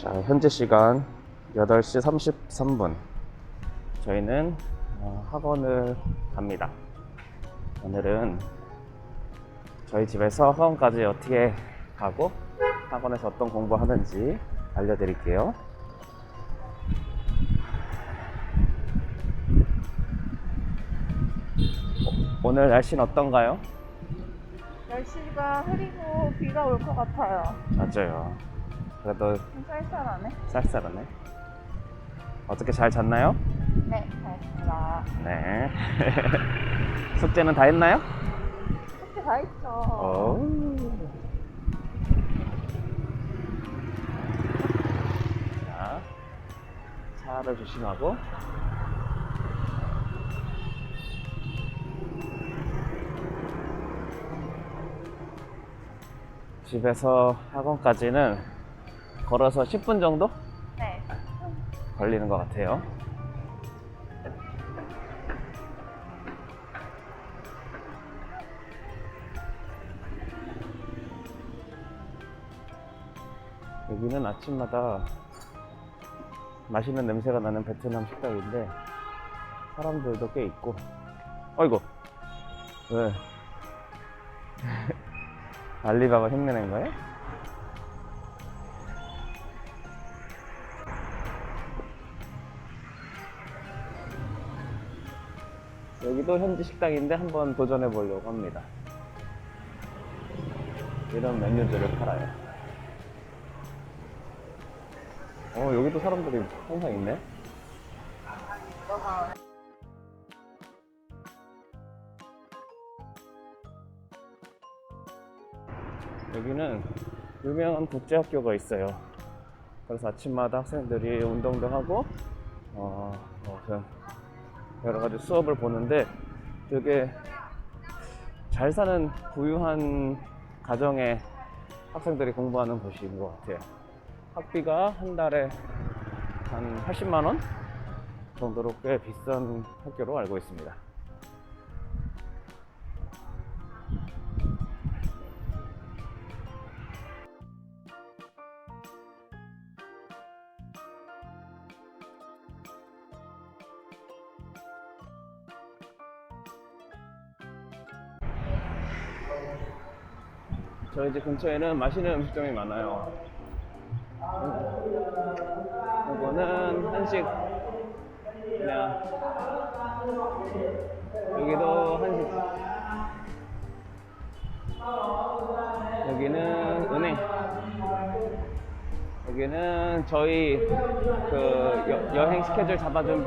자, 현재 시간 8시 33분. 저희는 어, 학원을 갑니다. 오늘은 저희 집에서 학원까지 어떻게 가고 학원에서 어떤 공부하는지 알려드릴게요. 오- 오늘 날씨는 어떤가요? 날씨가 흐리고 비가 올 것 같아요. 맞아요. 그래도 좀 쌀쌀하네. 쌀쌀하네. 어떻게 잘 잤나요? 네, 잘했습니다. 네. 숙제는 다 했나요? 숙제 다 했죠. 어. 자, 차를 조심하고. 집에서 학원까지는 걸어서 10분 정도 네. 걸리는 것 같아요. 여기는 아침마다 맛있는 냄새가 나는 베트남 식당인데 사람들도 꽤 있고 어이구 왜 알리바바 흉내낸 거예요? 여기도 현지 식당인데 한번 도전해 보려고 합니다. 이런 메뉴들을 팔아요. 어, 여기도 사람들이 항상 있네. 여기는 유명한 국제학교가 있어요. 그래서 아침마다 학생들이 운동도 하고, 어, 무슨 여러 가지 수업을 보는데 되게 잘 사는 부유한 가정의 학생들이 공부하는 곳인 것 같아요. 학비가 한 달에 한 80만 원 정도로 꽤 비싼 학교로 알고 있습니다. 집 근처에는 맛있는 음식점이 많아요. 이거는 한식. 그냥 여기도 한식. 여기는 은행. 여기는 저희 그 여, 여행 스케줄 잡아준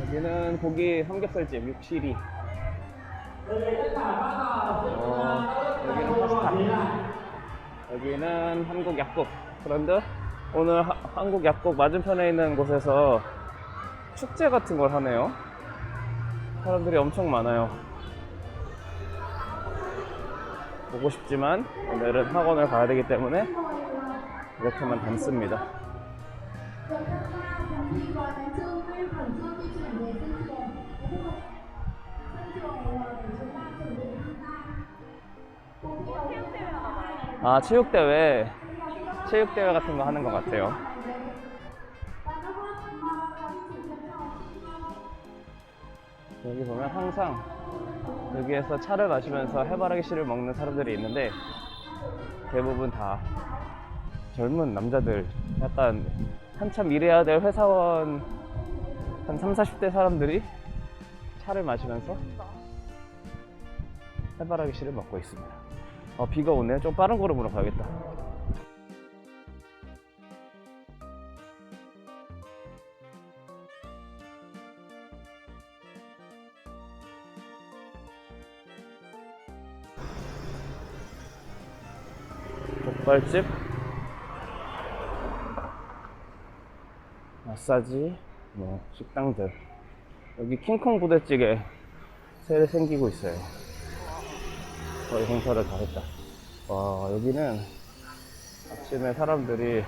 여기는 고기 삼겹살집 육실이 어, 여기는 파스타. 여기는 한국 약국. 그런데 오늘 하- 한국 약국 맞은편에 있는 곳에서 축제 같은 걸 하네요. 사람들이 엄청 많아요. 보고 싶지만 오늘은 학원을 가야 되기 때문에 이렇게만 담습니다. 아 체육대회 체육대회 같은 거 하는 것 같아요. 여기 보면 항상 여기에서 차를 마시면서 해바라기 씨를 먹는 사람들이 있는데 대부분 다 젊은 남자들 약간 한참 일해야 될 회사원 한 3, 40대 사람들이 차를 마시면서 해바라기 씨를 먹고 있습니다 어, 비가 오네. 좀 빠른 걸음으로 가야겠다. 족발집, 마사지, 뭐 식당들. 여기 킹콩 부대찌개 새로 생기고 있어요. 거의 공사를 다 했다. 와, 여기는 아침에 사람들이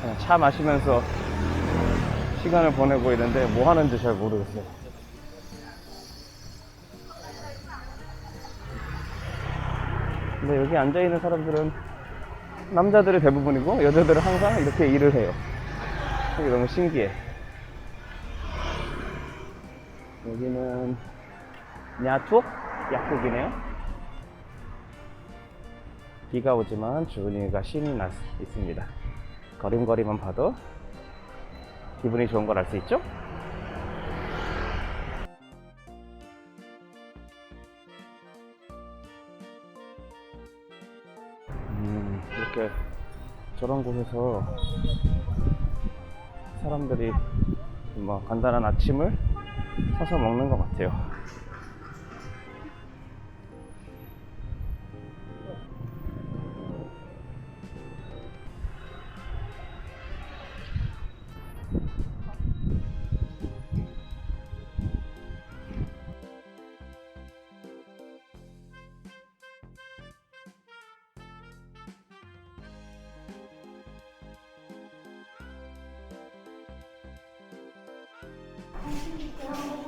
그냥 차 마시면서 시간을 보내고 있는데 뭐 하는지 잘 모르겠어요. 근데 여기 앉아있는 사람들은 남자들이 대부분이고 여자들은 항상 이렇게 일을 해요. 이게 너무 신기해. 여기는 야투 약국이네요. 비가 오지만 주은이가 신이 나 있습니다. 걸음걸이만 봐도 기분이 좋은 걸 알 수 있죠? 음, 이렇게 저런 곳에서 사람들이 뭐 간단한 아침을 사서 먹는 것 같아요.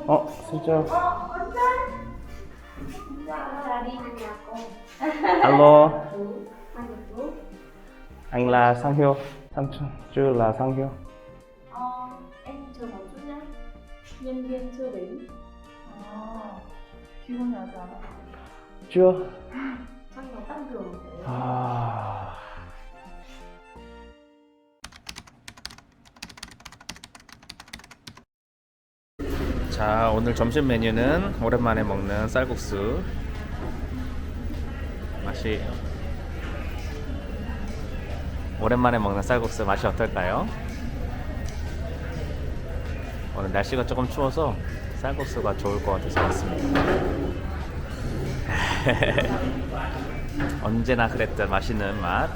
어, 슬쩍. là đi với nhà con Alo, chú hai người chú anh là Sang Hiêu. 삼촌, 주 là Sang Hiêu. ờ, em chờ một chút nhé nhân viên chưa đến 아, 기분이 아직 안 와. Chưa. 오늘 점심 메뉴는 오랜만에 먹는 쌀국수. 맛이 오랜만에 먹는 쌀국수 맛이 어떨까요? 오늘 날씨가 조금 추워서 쌀국수가 좋을 것 같아서 왔습니다. 언제나 그랬던 맛있는 맛.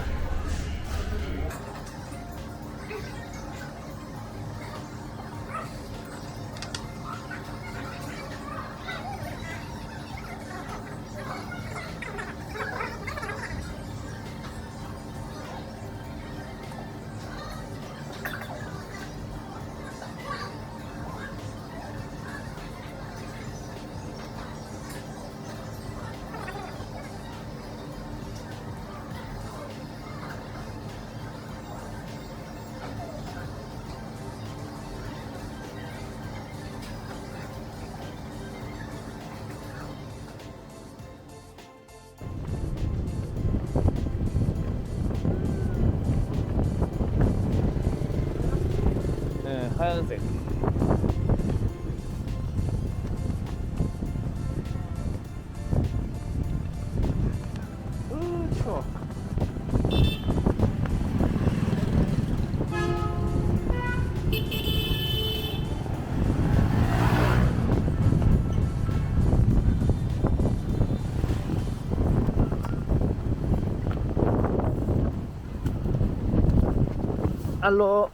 알로.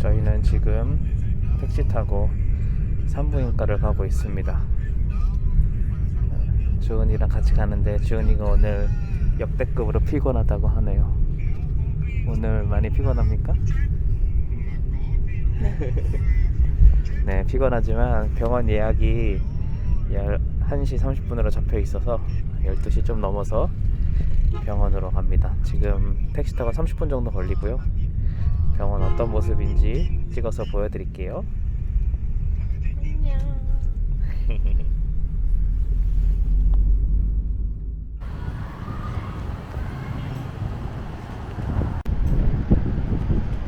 저희는 지금 택시 타고 산부인과를 가고 있습니다. 주은이랑 같이 가는데 주은이가 오늘 역대급으로 피곤하다고 하네요. 오늘 많이 피곤합니까? 네, 피곤하지만 병원 예약이 1시 30분으로 잡혀 있어서 12시 좀 넘어서 병원으로 갑니다. 지금 택시 타고 30분 정도 걸리고요. 병원 어떤 모습인지 찍어서 보여드릴게요.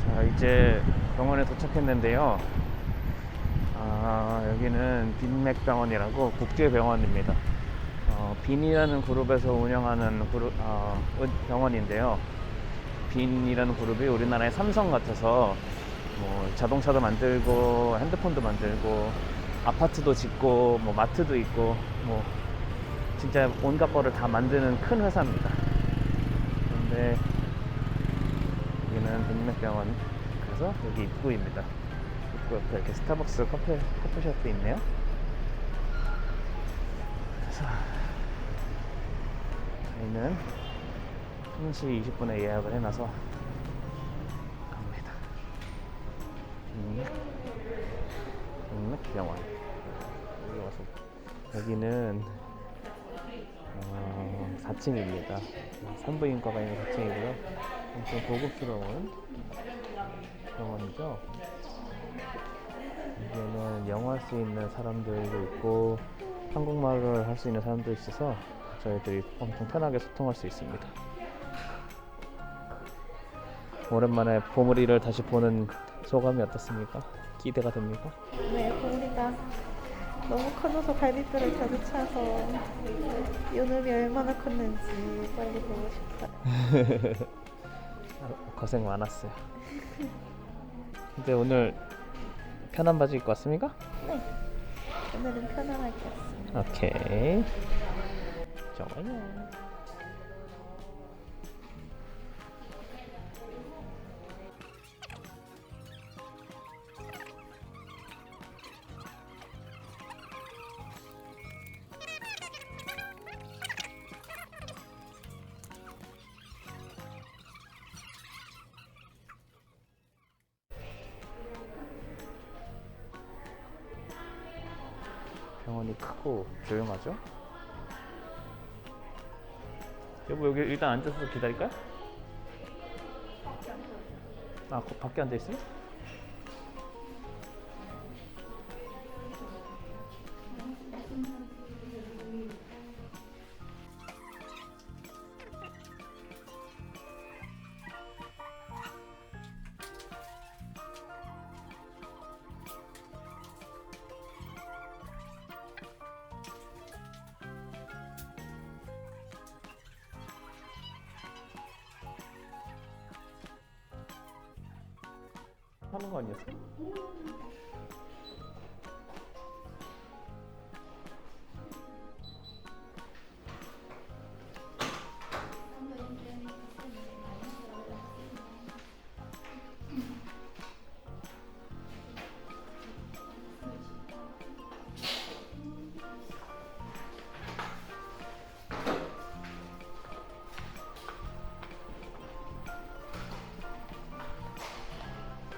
자, 이제 병원에 도착했는데요. 아, 여기는 빈맥병원이라고 국제병원입니다. 어, 빈이라는 그룹에서 운영하는 그룹, 어, 은- 병원인데요. 빈이라는 그룹이 우리나라의 삼성 같아서 뭐 자동차도 만들고 핸드폰도 만들고 아파트도 짓고 뭐 마트도 있고 뭐 진짜 온갖 거를 다 만드는 큰 회사입니다. 근데 여기는 빈맥병원 그래서 여기 입구입니다. 입구 옆에 이렇게 스타벅스 커피 커피숍도 있네요. 그래서 저희는 1시 20분에 예약을 해놔서 갑니다. 빈맥 빈맥병원 여기 와서 여기는 어, 4층입니다. 산부인과가 있는 4층이고요. 엄청 고급스러운 병원이죠. 여기에는 영어 할 수 있는 사람들도 있고 한국말을 할 수 있는 사람도 있어서 저희들이 엄청 편하게 소통할 수 있습니다. 오랜만에 보물이를 다시 보는 소감이 어떻습니까? 기대가 됩니까? 네, 보리가 너무 커져서 갈비뼈를 자주 차서 요놈이 얼마나 컸는지 빨리 보고 싶다. 고생 많았어요. 근데 오늘 편한 바지 입고 왔습니까? 오늘은 편안하게 왔습니다. 오케이. 좋아요. 병원이 크고 조용하죠? 여보 여기 일단 앉아서 기다릴까요? 아 거- 밖에 앉아 있어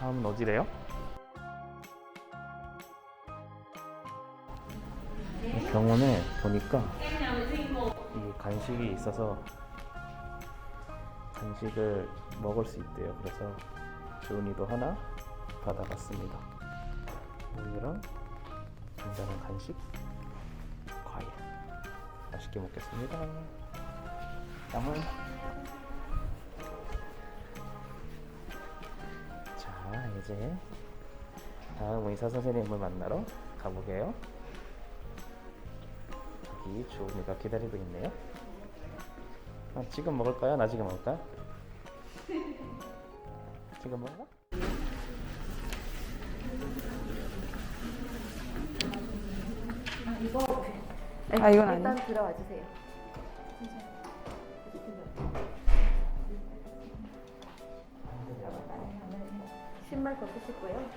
다음은 어디래요? 보니까 이 간식이 있어서 간식을 먹을 수 있대요. 그래서 주은이도 하나 받아봤습니다. 우유랑 간단한 간식, 과일 맛있게 먹겠습니다. 다음은 자 이제 다음 의사 선생님을 만나러 가보게요. 여기 주은이가 기다리고 있네요. 아, 지금 먹을까요? 나중에 먹을까요? 지금 먹을까? 아 이건 아니야. 일단 들어와 주세요. 신발 벗으실 거예요?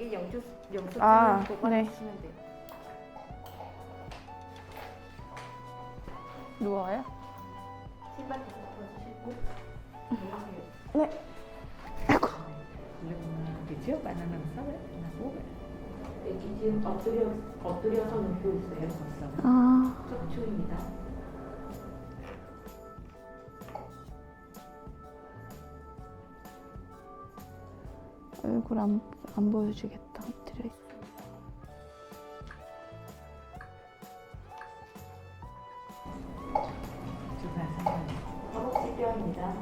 영주 영수 아, 보관해 네. 주시면 돼요. 누워요? 신발 sấp ấy, là úp ấy, 여기 지금 엎드려 엎드려서 눕고 있어요. 아 척추입니다. 얼굴 안, 안 보여주겠다. 엎드려 있어. chụp hình xong rồi 허벅지뼈입니다.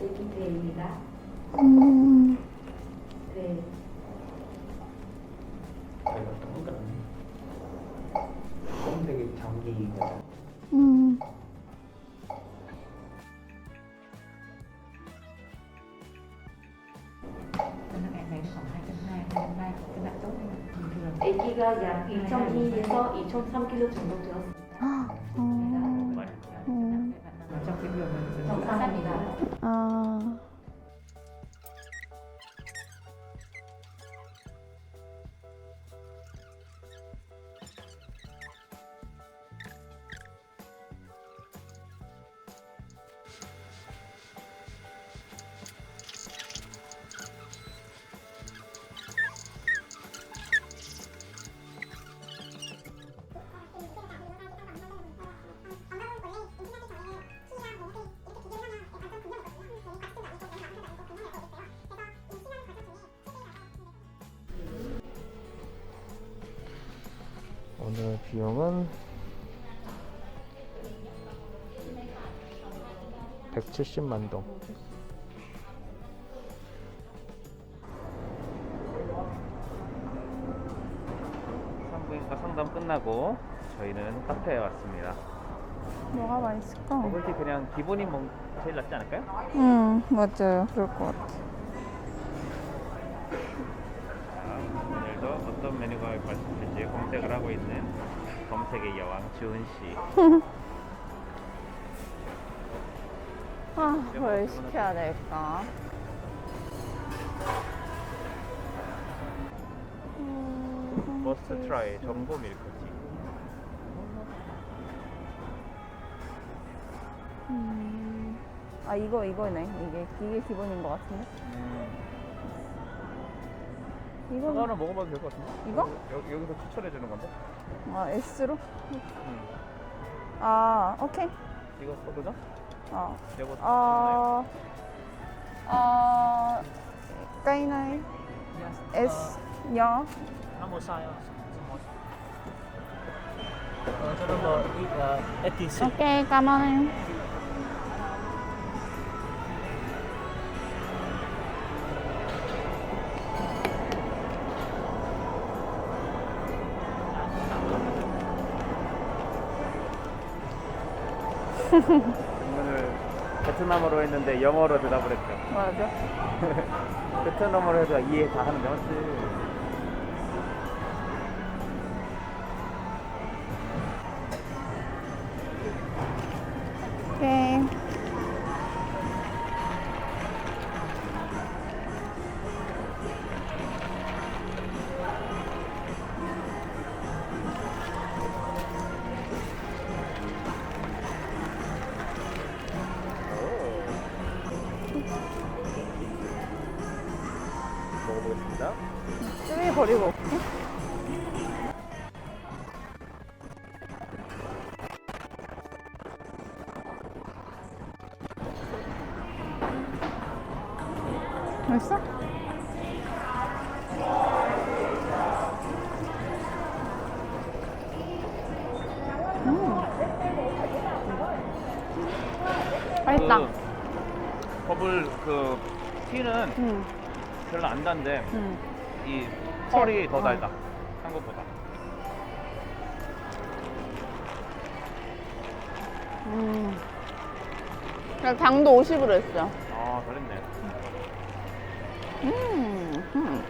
여기 배입니다. 음, 아기가 약 2.2에서 2.3kg 정도 오늘 비용은 170만 동. 산부인과 상담 끝나고 저희는 카페에 왔습니다. 뭐가 맛있을까? 버블티 그냥 기본이 뭐 제일 낫지 않을까요? 응, 맞아요. 그럴 것 같아. 자, 오늘도 어떤 메뉴가 맛있을지 검색을 하고 있는 검색의 여왕 주은 씨. 아, 뭘 시켜야 될까? 음, 머스트 트라이 정보 밀크티. 음. 아, 이거, 이거네. 이게, 이게 기본인 것 같은데? 이거는, 하나 먹어봐도 될 것 같은데? 이거? 여기, 여기서 추천해 주는 건데? 아, S로? 응. 아, 오케이. 이거 써보자. 어. 이거 어, 어, này S nhỏ nó một size ờ, cho nó một ít ATC ok cảm ơn em 오늘 베트남어로 했는데 영어로 대답을 했죠. 맞아 베트남어로 해도 이해 다 하는데 맞지? 그 버블 그 티는 응, 별로 안 단데 응. 이 펄이 어, 더 어. 달다. 한국보다. 음. 그냥 당도 50으로 했어. 아, 그랬네. 음. 음.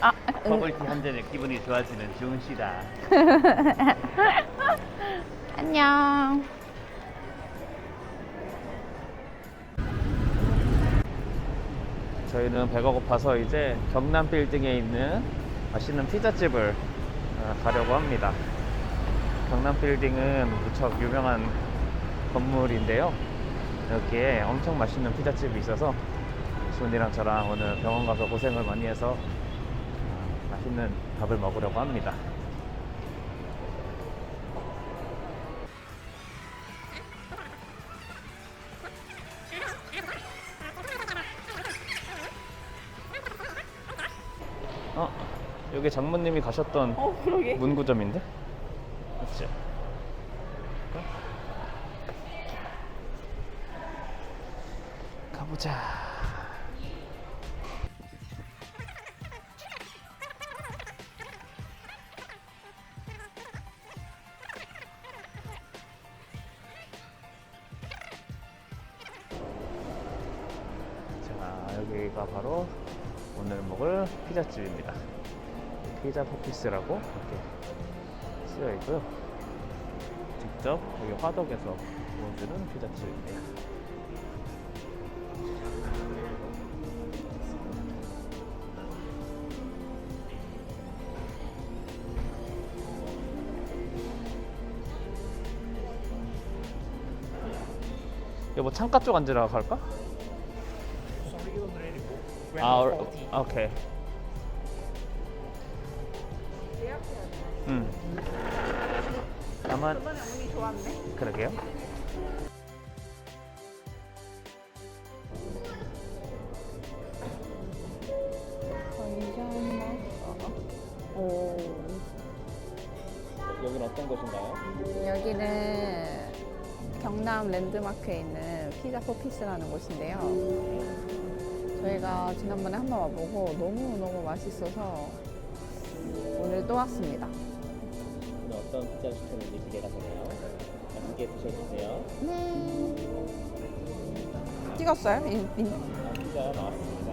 아, 응. 버블티 한 잔에 기분이 좋아지는 주은 씨다. 안녕. 저희는 배가 고파서 이제 경남 빌딩에 있는 맛있는 피자집을 어, 가려고 합니다. 경남 빌딩은 무척 유명한 건물인데요. 여기에 엄청 맛있는 피자집이 있어서 준이랑 저랑 오늘 병원 가서 고생을 많이 해서 어, 맛있는 밥을 먹으려고 합니다. 장모님이 가셨던 어, 그러게. 문구점인데? 맞지? 가보자. 자, 여기가 바로 오늘 먹을 피자집입니다. 피자 포피스라고 이렇게 쓰여 있고요. 직접 여기 화덕에서 구워주는 피자집입니다. 여보 창가 쪽 앉으라고 할까? 아, 어, 아, 오케이. 응. 나만 저번에 운이 좋았네. 그러게요. 건전 맛. 오. 하는 곳인가요? 여기는 경남 랜드마크에 있는 피자 포피스라는 곳인데요. 저희가 지난번에 한번 와보고 너무너무 맛있어서 오늘 또 왔습니다. 오늘 어떤 피자 시켰는지 기대가 되네요. 맛있게 드셔주세요. 네. 찍었어요? 아, 피자 나왔습니다.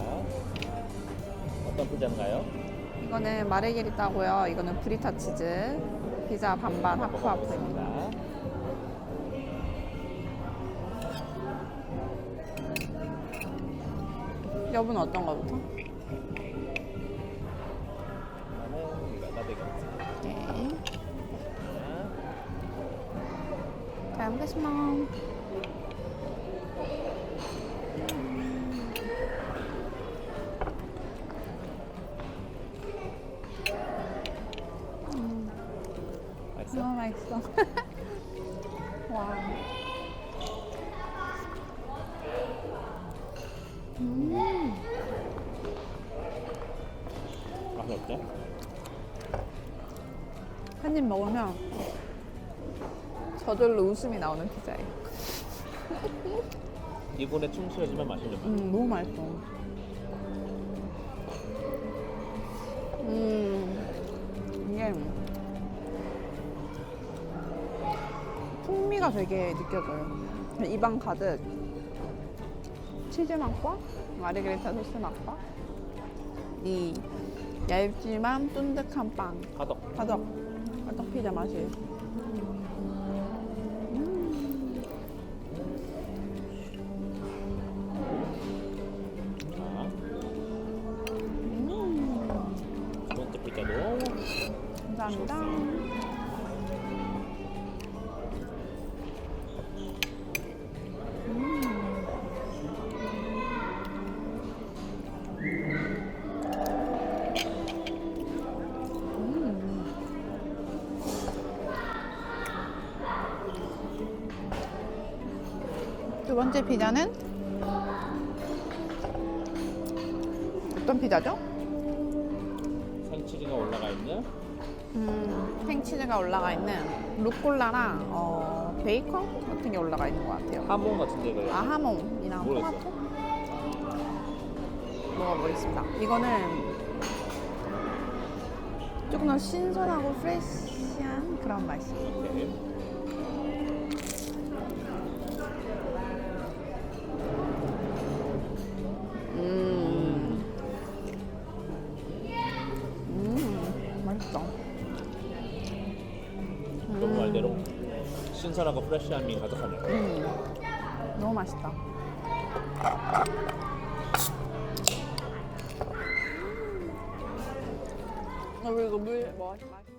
어떤 피자인가요? 이거는 마르게리따고요. 이거는 브리타 치즈. 피자 반반 하프 하프입니다. 먹어보겠습니다. 여분 어떤 거부터? 먹겠습니다. 맛있어? 너무 맛있어. 와. 음. 맛이 어때? 한 입 먹으면 저절로 웃음이 나오는 피자예요. 기본에 충실해지면 맛있는 맛. 음, 너무 맛있어. 음, 이게 풍미가 되게 느껴져요. 입안 가득 치즈 맛과 마르게리타 소스 맛과 이 얇지만 쫀득한 빵, 화덕. 화덕, 화덕 피자 맛이. 감사합니다. 두 번째 피자는 음, 생치즈가 올라가 있는 루꼴라랑 어, 베이컨 같은 게 올라가 있는 것 같아요. 하몽 같은데 이거. 아, 하몽이랑 모르겠어. 토마토? 먹어보겠습니다. 이거는 조금 더 신선하고 프레시한 그런 맛이. 이렇게. 프레시함이 가득하네요. 음, 너무 맛있다. 어, 그리고 물 뭐, 맛